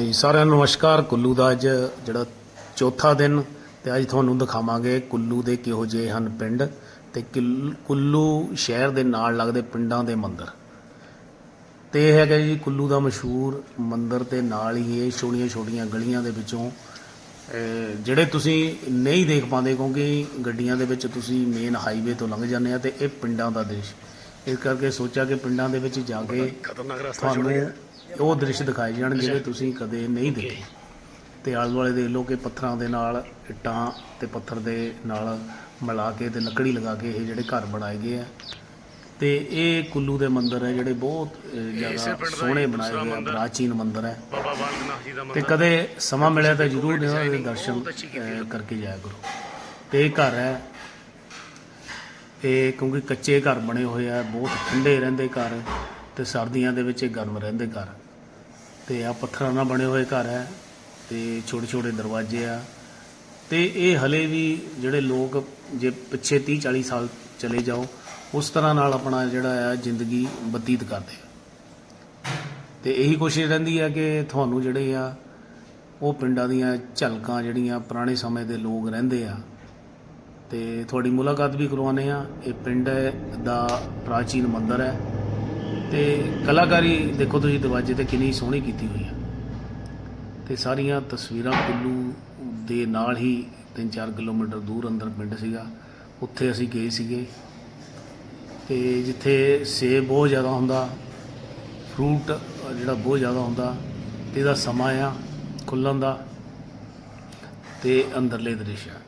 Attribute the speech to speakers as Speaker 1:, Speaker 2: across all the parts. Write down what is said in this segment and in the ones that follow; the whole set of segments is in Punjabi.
Speaker 1: ਜੀ ਸਾਰਿਆਂ ਨੂੰ ਨਮਸਕਾਰ। ਕੁੱਲੂ ਦਾ ਅੱਜ ਜਿਹੜਾ ਚੌਥਾ ਦਿਨ ਤੇ ਅੱਜ ਤੁਹਾਨੂੰ ਦਿਖਾਵਾਂਗੇ ਕੁੱਲੂ ਦੇ ਕਿਹੋ ਜਿਹੇ ਹਨ ਪਿੰਡ ਤੇ ਕਿਲ- ਸ਼ਹਿਰ ਦੇ ਨਾਲ ਲੱਗਦੇ ਪਿੰਡਾਂ ਦੇ ਮੰਦਿਰ। ਤੇ ਇਹ ਹੈਗਾ ਜੀ ਕੁੱਲੂ ਦਾ ਮਸ਼ਹੂਰ ਮੰਦਿਰ ਤੇ ਨਾਲ ਹੀ ਇਹ ਛੋਟੀਆਂ ਛੋਟੀਆਂ ਗਲੀਆਂ ਦੇ ਵਿੱਚੋਂ ਜਿਹੜੇ ਤੁਸੀਂ ਨਹੀਂ ਦੇਖ ਪਾਉਂਦੇ ਕਿਉਂਕਿ ਗੱਡੀਆਂ ਦੇ ਵਿੱਚ ਤੁਸੀਂ ਮੇਨ ਹਾਈਵੇ ਤੋਂ ਲੰਘ ਜਾਂਦੇ ਆ ਤੇ ਇਹ ਪਿੰਡਾਂ ਦਾ ਦ੍ਰਿਸ਼ ਇਸ ਕਰਕੇ ਸੋਚਿਆ ਕਿ ਪਿੰਡਾਂ ਦੇ ਵਿੱਚ ਜਾ ਕੇ
Speaker 2: ਖਤਰਨਾਕ ਰਸਤਾ
Speaker 1: ਤੁਹਾਨੂੰ ਉਹ ਦ੍ਰਿਸ਼ ਦਿਖਾਏ ਜਾਣ ਜਿਹੜੇ ਤੁਸੀਂ ਕਦੇ ਨਹੀਂ ਦੇਖੇ। ਤੇ ਆਲੇ ਦੁਆਲੇ ਦੇਖ ਲਓ ਕਿ ਪੱਥਰਾਂ ਦੇ ਨਾਲ ਇੱਟਾਂ ਤੇ ਪੱਥਰ ਦੇ ਨਾਲ ਮਿਲਾ ਕੇ ਤੇ ਲੱਕੜੀ ਲਗਾ ਕੇ ਇਹ ਜਿਹੜੇ ਘਰ ਬਣਾਏ ਗਏ ਆ। ਤੇ ਇਹ ਕੁੱਲੂ ਦੇ ਮੰਦਿਰ ਹੈ ਜਿਹੜੇ ਬਹੁਤ ਜ਼ਿਆਦਾ ਸੋਹਣੇ ਬਣਾਏ ਗਏ ਆ ਪ੍ਰਾਚੀਨ ਮੰਦਿਰ ਹੈ।
Speaker 2: ਦਾ
Speaker 1: ਤੇ ਕਦੇ ਸਮਾਂ ਮਿਲਿਆ ਤਾਂ ਜ਼ਰੂਰ ਇਹਨਾਂ ਦੇ ਦਰਸ਼ਨ ਕਰਕੇ ਜਾਇਆ ਕਰੋ। ਤੇ ਇਹ ਘਰ ਹੈ। ਇਹ ਕਿਉਂਕਿ ਕੱਚੇ ਘਰ ਬਣੇ ਹੋਏ ਆ ਬਹੁਤ ਠੰਡੇ ਰਹਿੰਦੇ ਘਰ। ਤੇ ਸਰਦੀਆਂ ਦੇ ਵਿੱਚ ਇਹ ਗਰਮ ਰਹਿੰਦੇ ਘਰ। ਤੇ ਆ ਪੱਥਰਾਂ ਨਾਲ ਬਣੇ ਹੋਏ ਘਰ ਹੈ, ਤੇ ਛੋਟੇ ਛੋਟੇ ਦਰਵਾਜ਼ੇ ਆ। ਤੇ ਇਹ ਹਲੇ ਵੀ ਜਿਹੜੇ ਲੋਕ ਜੇ ਪਿੱਛੇ 30 40 ਸਾਲ ਚਲੇ ਜਾਓ, ਉਸ ਤਰ੍ਹਾਂ ਨਾਲ ਆਪਣਾ ਜਿਹੜਾ ਆ ਜ਼ਿੰਦਗੀ ਬਤੀਤ ਕਰਦੇ ਆ। ਤੇ ਇਹੀ ਕੋਸ਼ਿਸ਼ ਰਹਿੰਦੀ ਹੈ ਕਿ ਤੁਹਾਨੂੰ ਜਿਹੜੇ ਆ, ਉਹ ਪਿੰਡਾਂ ਦੀਆਂ ਝਲਕਾਂ ਜਿਹੜੀਆਂ ਪੁਰਾਣੇ ਸਮੇਂ ਦੇ ਲੋਕ ਰਹਿੰਦੇ ਆ। ਤੇ ਤੁਹਾਡੀ ਮੁਲਾਕਾਤ ਵੀ ਕਰਵਾਉਂਦੇ ਆ। ਇਹ ਪਿੰਡ ਦਾ ਪ੍ਰਾਚੀਨ ਮੰਦਿਰ ਹੈ। ਤੇ ਕਲਾਕਾਰੀ ਦੇਖੋ ਤੁਸੀਂ, ਦਰਵਾਜ਼ੇ ਤੇ ਕਿੰਨੀ ਸੋਹਣੀ ਕੀਤੀ ਹੋਈ ਆ। ਤੇ ਸਾਰੀਆਂ ਤਸਵੀਰਾਂ ਕੁੱਲੂ ਦੇ ਨਾਲ ਹੀ 3-4 ਕਿਲੋਮੀਟਰ ਦੂਰ ਅੰਦਰ ਪਿੰਡ ਸੀਗਾ। ਉੱਥੇ ਅਸੀਂ ਗਏ ਸੀਗੇ। ਤੇ ਜਿੱਥੇ ਸੇਬ ਬਹੁਤ ਜ਼ਿਆਦਾ ਹੁੰਦਾ, ਫਰੂਟ ਜਿਹੜਾ ਬਹੁਤ ਜ਼ਿਆਦਾ ਹੁੰਦਾ, ਤੇ ਇਹਦਾ ਸਮਾਂ ਆ ਖੁੱਲਣ ਦਾ ਤੇ ਅੰਦਰਲੇ ਦ੍ਰਿਸ਼ ਆ।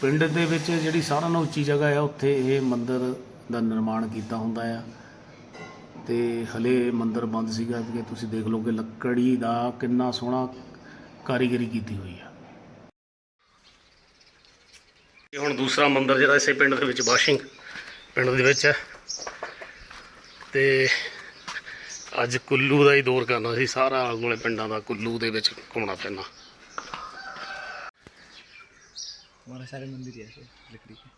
Speaker 1: ਪਿੰਡ ਦੇ ਵਿੱਚ ਜਿਹੜੀ ਸਾਰਿਆਂ ਨਾਲੋਂ ਉੱਚੀ ਜਗ੍ਹਾ ਆ, ਉੱਥੇ ਇਹ ਮੰਦਿਰ ਦਾ ਨਿਰਮਾਣ ਕੀਤਾ ਹੁੰਦਾ ਆ। ਤੇ ਹਲੇ ਮੰਦਿਰ ਬੰਦ ਸੀਗਾ ਕਿ ਤੁਸੀਂ ਦੇਖ ਲਓ ਕਿ ਲੱਕੜੀ ਦਾ ਕਿੰਨਾ ਸੋਹਣਾ ਕਾਰੀਗਰੀ ਕੀਤੀ ਹੋਈ ਆ।
Speaker 2: ਇਹ ਹੁਣ ਦੂਸਰਾ ਮੰਦਿਰ ਜਿਹੜਾ ਇਸੇ ਪਿੰਡ ਦੇ ਵਿੱਚ ਵਾਸ਼ਿੰਗ ਪਿੰਡ ਦੇ ਵਿੱਚ ਹੈ ਤੇ ਅੱਜ ਕੁੱਲੂ ਦਾ ਹੀ ਦੌਰ ਕਰਨਾ ਸੀ, ਸਾਰਾ ਆਲੇ ਦੁਆਲੇ ਪਿੰਡਾਂ ਦਾ ਕੁੱਲੂ ਦੇ ਵਿੱਚ ਘੁੰਮਣਾ ਫਿਰਨਾ
Speaker 3: हमारे सारे मंदिर ही ऐसे लकड़ी के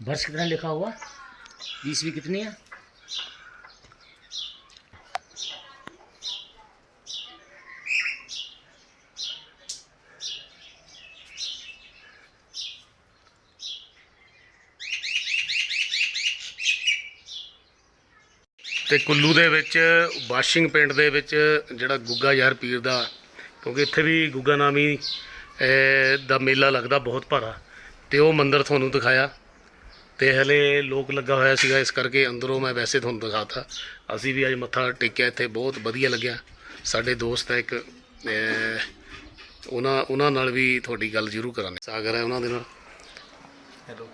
Speaker 4: वर्ष कितना लिखा हुआ ईस्वी कितनी है
Speaker 2: ਤੇ ਕੁੱਲੂ ਦੇ ਵਿੱਚ ਵਾਸ਼ਿੰਗ ਪਿੰਡ ਦੇ ਵਿੱਚ ਜਿਹੜਾ ਗੁੱਗਾ ਯਾਰ ਪੀਰ ਦਾ ਕਿਉਂਕਿ ਇੱਥੇ ਵੀ ਗੁੱਗਾ ਨਾਮੀ ਅਹ, ਦਾ ਮੇਲਾ ਲੱਗਦਾ ਬਹੁਤ ਭਾਰਾ ਤੇ ਉਹ ਮੰਦਿਰ ਤੁਹਾਨੂੰ ਦਿਖਾਇਆ ਤੇ ਹਲੇ ਲੋਕ ਲੱਗਾ ਹੋਇਆ ਸੀਗਾ ਇਸ ਕਰਕੇ ਅੰਦਰੋਂ ਮੈਂ ਵੈਸੇ ਤੁਹਾਨੂੰ ਦਿਖਾਤਾ ਅਸੀਂ ਵੀ ਅੱਜ ਮੱਥਾ ਟੇਕਿਆ ਇੱਥੇ ਬਹੁਤ ਵਧੀਆ ਲੱਗਿਆ ਸਾਡੇ ਦੋਸਤ ਹੈ ਇੱਕ ਅਹ, ਉਹਨਾਂ ਉਹਨਾਂ ਨਾਲ ਵੀ ਤੁਹਾਡੀ ਗੱਲ ਜ਼ਰੂਰ ਕਰਾਂਗੇ ਸਾਗਰ ਹੈ ਉਹਨਾਂ ਦੇ ਨਾਲ
Speaker 3: हेलो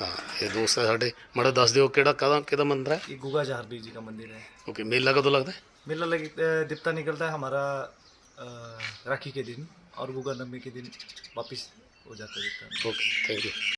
Speaker 2: ਹਾਂ ਇਹ ਦੋਸਤ ਹੈ ਸਾਡੇ ਮਾੜਾ ਦੱਸ ਦਿਓ ਕਿਹੜਾ ਕਾਹਦਾ ਕਿਹਦਾ ਮੰਦਿਰ ਹੈ
Speaker 3: ये गुगा जहारबीर जी का मंदिर है
Speaker 2: ਓਕੇ ਮੇਲਾ ਕਦੋਂ ਲੱਗਦਾ ਹੈ
Speaker 3: मेला लगी अ, दीप्ता निकलता है हमारा अ, राखी के दिन और गूगल नवमी के दिन वापस हो जाता है।
Speaker 2: Okay thank you